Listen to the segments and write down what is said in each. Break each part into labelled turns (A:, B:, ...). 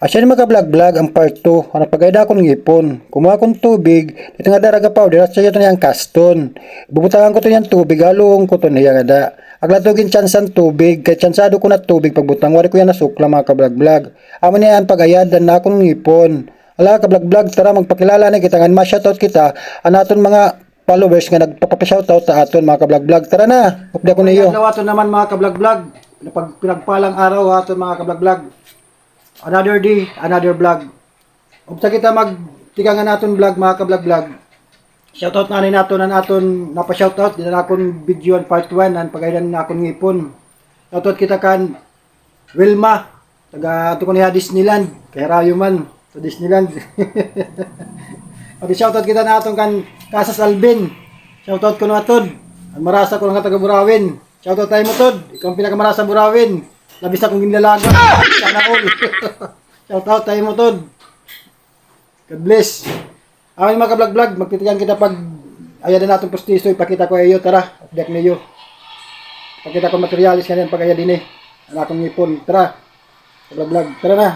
A: Asya ni makablog-vlog ang part 2. Ano pagayda akong ngipon. Kumuha akong tubig. Dito nga daraga powder at siya ito niyang kaston. Bubutangan ko ito niyang tubig. Halong ko ito niya nga da. Aglatugin tsansan tubig. Kaya tsansado ko na tubig. Pagbutang wari ko yan nasukla mga kablog-vlog. Amo niya ang pagayad dan na akong ngipon. Ala kablog-vlog tara magpakilala na kita. Nga ma-shoutout kita. Ang aton mga followers nga nagpapashoutout sa aton mga kablog-vlog. Tara na. Upda ko niyo. Hello naman mga kablog-vlog. Pinagpalang araw aton mga kablog-vlog another day, another vlog. Upsa kita mag tigangan naton vlog mga ka-vlog-vlog. Shoutout na ni nato na naton napa-shoutout din na video on part 1 an pagaydan na akong ngipon. Shoutout kita kan Wilma taga ko niya Disneyland kay rayo man sa Disneyland. Pati shoutout kita na atong kan Casas Alvin. Shoutout ko na atod. Ang marasa ko nga taga Burawin. Shoutout tayo mo tod. Ikaw ang pinakamarasa Burawin. Labis akong ginlalaga. Sana all. Shoutout tayo mo tod. God bless. Amin mga ka-vlog-vlog, magtitigan kita pag ayan na natin postiso, ipakita ko iyo, tara, update niyo. Pakita ko materialis kanyan pag ayan din eh. Ang akong ngipon, tara. Ka-vlog-vlog, tara na.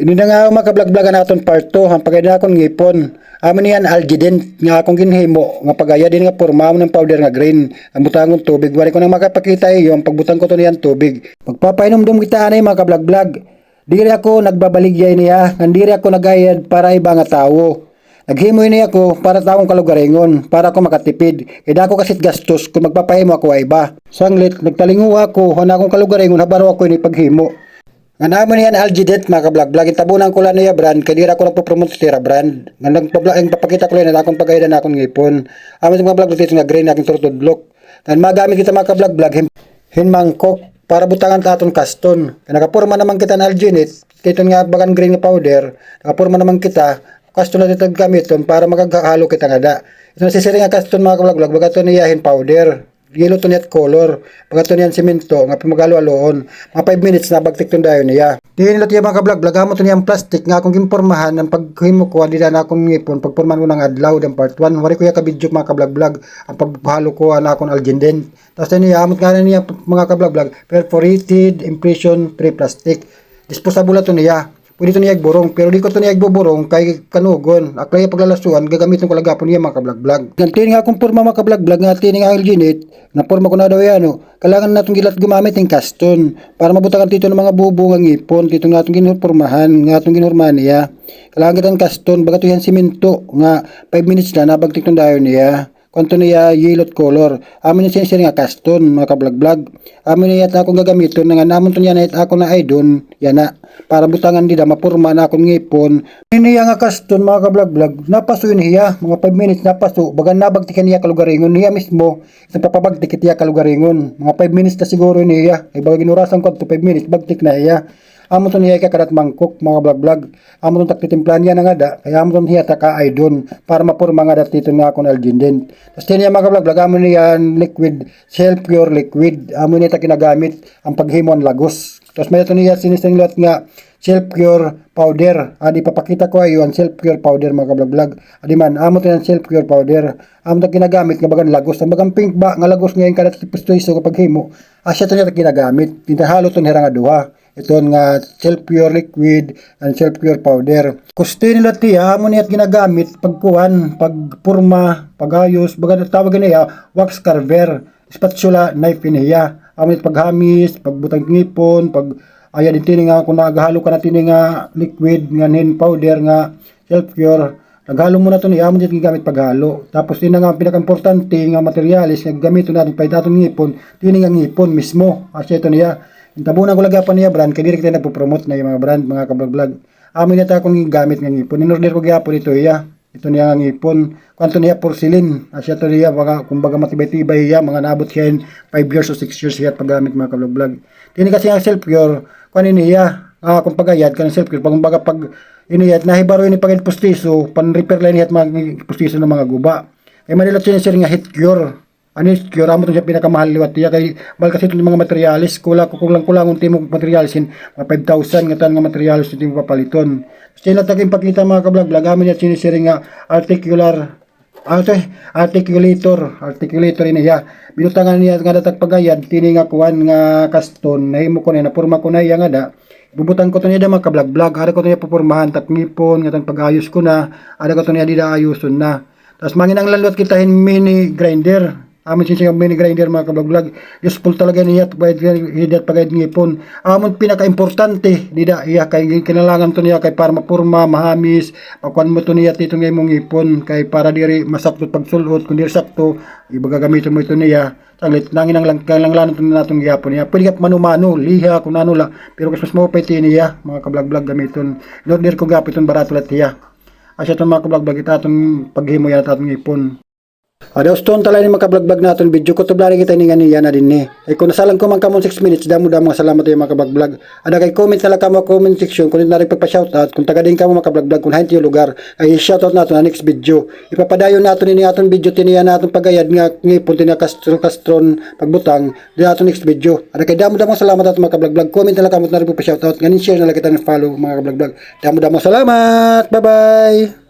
A: Ini na nga ako makablog-vlogan naton part 2 ang pagaya akong ngipon. Amin niyan algident nga akong ginhimo nga pagaya din nga porma ng powder nga green. Ang butangon tubig wari ko nang makapakita iyo ang pagbutang ko to niyan tubig. Magpapainom-dum kita anay mga kablog-vlog. Diri ako nagbabaligya niya, ngandiri ako nagayad para iba nga tawo. Naghimo ini ako para taong kalugaringon, para ako makatipid. Kaya ako kasit gastos kung magpapahimo ako ay iba. Sanglit, nagtalingo ako, hana akong kalugaringon, habaro ako ini paghimo. Nga naman yan Algidet mga kablog-vlog. Tabunan ko lang niya brand. Kadira ko nagpo-promote sa tira brand. Nga nagpa-vlog, ang papakita ko lang na akong pagayda na akong ngipon. Amin sa mga vlog dito nga green aking turtod block. Nga magamit kita mga kablog-vlog. Hin, hinmangkok para butangan ta aton kaston. Nakapurma naman kita na Alginit. Dito nga bagan green powder. Nakapurma naman kita. Kaston na dito gamiton para magagahalo kita nga da. Ito na sisiring nga kaston mga kablog-vlog. Baga ito niyahin powder yellow to net color. Pagka to niyan simento, nga pimagalo aloon. Mga 5 minutes na bagtik tong dayon niya. Di nila tiya mga kablog, lagamo to niyang plastic nga akong gimpormahan ng paghimo ko di na akong ngipon pagporman ko ng adlaw ng part 1. Wari ko ya ka video mga kablog vlog ang paghalo ko ana akong alginden. Tapos niya amot nga na niya mga kablog vlog perforated impression free plastic. Disposable na to niya. Pwede ito niya igborong, pero di ko ito niya igboborong kay kanugon. Aklay paglalasuan, gagamitin ko lagapon niya mga kablag-blag. Ganti nga kung porma mga kablag-blag nga tini nga alginate, na porma ko na daw yan, no. Kailangan natong gilat gumamit ng kaston para mabutangan tito ng mga bubo nga ngipon, tito nga atong ginurpormahan, nga atong ginurmahan niya. Kailangan kitang kaston, baga to yan simento, nga 5 minutes na nabagtik ng dayon niya. Kwanto niya yellow color. Amin niya siya nga kaston, mga kablag-blag. Amin niya akong gagamiton nga namon to niya na ako na ay doon, yan na. Para butangan nila mapurma na akong ngipon. Ini nga kaston mga kablag-blag, napaso yun niya, mga 5 minutes napaso, baga nabagtikan niya kalugaringon niya mismo, isang papabagtikit niya kalugaringon. Mga 5 minutes na siguro niya, ay baga ginurasan ko to 5 minutes, bagtik na iya. Amo to niya kakarat mangkok mga vlog-vlog. Amo to taktitimplan niya na nga da. Kaya amo to niya taka ay doon para mapurma nga dat dito na akong alginden. Tapos niya mga vlog-vlog amo niya liquid, self pure liquid. Amo niya ta kinagamit ang paghimon lagos. Tapos may ito niya sinising lot nga self pure powder. Adi papakita ko ayo ang self pure powder mga vlog-vlog. Adi man amo to yan self pure powder. Amo to ginagamit nga bagan lagos. Ang bagang pink ba nga lagos ngayon kada pusto iso kapag himo. Asya to niya ta ginagamit. Tintahalo to nila nga duha ito nga self-pure liquid and self-pure powder. Kusti nila tiya, amo niya ginagamit pagkuhan, pagpurma, pagayos, baga tawag niya, wax carver, spatula, knife niya. Amo niya paghamis, pagbutang ngipon, pag ayan din tini nga kung nagahalo ka na tini nga liquid nga nin powder nga self-pure Naghalo mo na ito ni amo dito gamit paghalo. Tapos din nga ang pinaka-importante nga materialis nga gamito natin pa datong ngipon, tini nga ngipon mismo. Kasi ito niya Tabunan ko lagapan niya brand, kaya direct na nagpo-promote na yung mga brand, mga kablog-vlog. Amin na ta akong gamit ng ngipon. In-order ko gyapon ito iya. Ito niya ang ngipon. Kwanto niya porcelain. Asya to niya, baka, kumbaga matibay-tibay iya, mga nabot siya 5 years o 6 years siya paggamit mga kablog-vlog. Tini kasi ang self-cure, kung niya, ah, kung pagayad, kanang self-cure, pag kumbaga pag iniyat, nahibaro ini pag pustiso, pan-repair line hiyat mga pustiso ng mga guba. Kaya Manila siya nga hit cure yung cure mo siya pinakamahal liwat tiya kay bal kasi itong mga materialis kula kulang kulang unti mo materialis in mga 5,000 nga tan nga materialis ito mo papaliton sila taking pakita mga kablog lagamin niya sinisiri nga articular ate articulator articulator niya binutangan niya nga datag pagayad tini nga kuan nga kaston nahimo ko na napurma ko na iya nga da Bubutan ko to niya mga kablog-vlog. Ada ko to niya pupurmahan tat ngipon, nga pag-ayos ko na. Ada ko to niya di na ayuson na. Tapos mangin ang lalot kitahin mini grinder. Amin siya mini grinder mga kablog-vlog. Useful talaga niya at hidat pagayad ngipon. Amon pinaka-importante dida iya kay kinalangan to niya kay para mapurma, mahamis, pakuan mo to niya tito nga imong ngipon kay para diri masakto pagsulot kun diri sakto ibaga gamiton mo ito niya. Saglit nangin ang lang lang lang ito natong gihapon niya. Pwede ka manumano liha kung ano la. Pero kas mas mo pa niya mga kablog-vlog gamiton no dir ko gapiton barato lat niya asya to mga kablog-vlog itatong paghimo yan tatong ngipon Adios ton talay ni makablog-vlog natin video ko tublari kita ni ganiya na din ni. Ay kung nasalang ko man kamon 6 minutes damo damo nga salamat yung makablog-vlog. Ada kay comment tala ka mo comment section kung na rin pagpa-shoutout kung taga din ka mo makablog-vlog kung hainti lugar ay shoutout nato na next video. Ipapadayon nato ni aton video tiniya naton pagayad nga ngipon tiniya kastron kastron pagbutang di aton next video. Ada kay damo damo salamat ato makablog-vlog. Comment tala ka mo na rin pagpa-shoutout nganin share na lang kita ng follow mga kablog-vlog. Damo damo salamat. Bye bye.